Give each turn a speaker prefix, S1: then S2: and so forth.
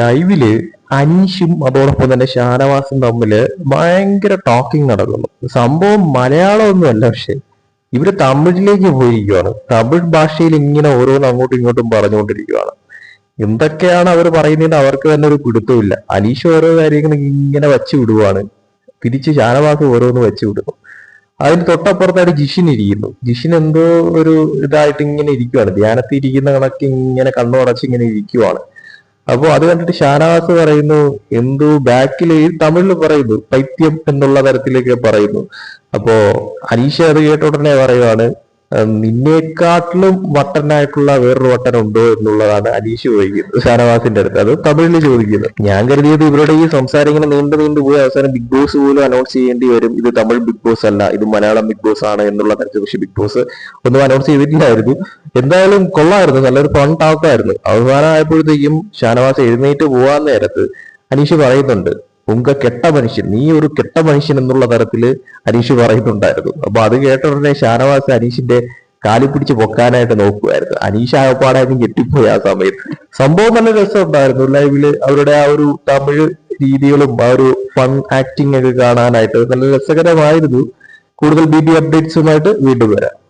S1: ലൈവിൽ അനീഷും അതോടൊപ്പം തന്നെ ഷാനവാസും തമ്മിൽ ഭയങ്കര ടോക്കിംഗ് നടക്കുന്നു. സംഭവം മലയാളമൊന്നുമല്ല പക്ഷെ ഇവർ തമിഴിലേക്ക് പോയിരിക്കുകയാണ് തമിഴ് ഭാഷയിൽ ഇങ്ങനെ ഓരോന്ന് അങ്ങോട്ടും ഇങ്ങോട്ടും പറഞ്ഞുകൊണ്ടിരിക്കുകയാണ് എന്തൊക്കെയാണ് അവർ പറയുന്നതെന്ന് അവർക്ക് തന്നെ ഒരു പിടുത്തമില്ല അനീഷ് ഓരോ കാര്യങ്ങൾ ഇങ്ങനെ വച്ചു വിടുവാണ്. തിരിച്ച് ഷാനവാസ് ഓരോന്ന് വെച്ചു വിടുന്നു. അതിന് തൊട്ടപ്പുറത്തായിട്ട് ജിഷിൻ ഇരിക്കുന്നു. ജിഷിൻ എന്തോ ഒരു ഇതായിട്ട് ഇങ്ങനെ ഇരിക്കുവാണ്. ധ്യാനത്തിരിക്കുന്ന കണക്ക് ഇങ്ങനെ കണ്ണുടച്ച് ഇങ്ങനെ ഇരിക്കുവാണ്. അപ്പോ അത് കണ്ടിട്ട് ഷാനവാസ് പറയുന്നു എന്തോ ബാക്കിൽ തമിഴിൽ പറയുന്നു പൈത്യം എന്നുള്ള തരത്തിലേക്ക് പറയുന്നു. അപ്പോ അനീഷ അത് കേട്ട ഉടനെ പറയുവാണ് "ഉം, നിന്നേക്കാട്ടിലും വട്ടനായിട്ടുള്ള വേറൊരു വട്ടൻ ഉണ്ടോ എന്നുള്ളതാണ് അനീഷ് ചോദിക്കുന്നത് ഷാനവാസിന്റെ അടുത്ത്. അത് തമിഴിൽ ചോദിക്കുന്നത് ഞാൻ കരുതിയത് ഇവരുടെ ഈ സംസാരം ഇങ്ങനെ നീണ്ടു നീണ്ടു പോയി അവസാനം ബിഗ് ബോസ് പോലും അനൗൺസ് ചെയ്യേണ്ടി വരും. ഇത് തമിഴ് ബിഗ് ബോസ് അല്ല ഇത് മലയാളം ബിഗ് ബോസ് ആണ് എന്നുള്ള തരത്തിൽ. പക്ഷെ ബിഗ് ബോസ് ഒന്നും അനൗൺസ് ചെയ്തിട്ടില്ലായിരുന്നു. എന്തായാലും കൊള്ളായിരുന്നു നല്ലൊരു ഫൺ ടാക്കായിരുന്നു അവസാനമായപ്പോഴത്തേക്കും ഷാനവാസ് എഴുന്നേറ്റ് പോകാൻ നേരത്ത് അനീഷ് പറയുന്നുണ്ട് ഉങ്ക കെട്ട മനുഷ്യൻ നീ ഒരു കെട്ട മനുഷ്യൻ എന്നുള്ള തരത്തിൽ അനീഷ് പറയുന്നുണ്ടായിരുന്നു. അപ്പൊ അത് കേട്ട ഉടനെ ഷാനവാസ് അനീഷിന്റെ കാലി പിടിച്ച് പൊക്കാനായിട്ട് നോക്കുമായിരുന്നു അനീഷ് ആകപ്പാടായിരുന്നു ഞെട്ടിപ്പോയി ആ സമയത്ത്. സംഭവം നല്ല രസമുണ്ടായിരുന്നു. ലൈവിൽ അവരുടെ ആ ഒരു തമിഴ് രീതികളും ആ ഒരു ഫൺ ആക്ടിങ് ഒക്കെ കാണാനായിട്ട് നല്ല രസകരമായിരുന്നു. കൂടുതൽ ബി ബി അപ്ഡേറ്റ്സുമായിട്ട് വീണ്ടും വരാം.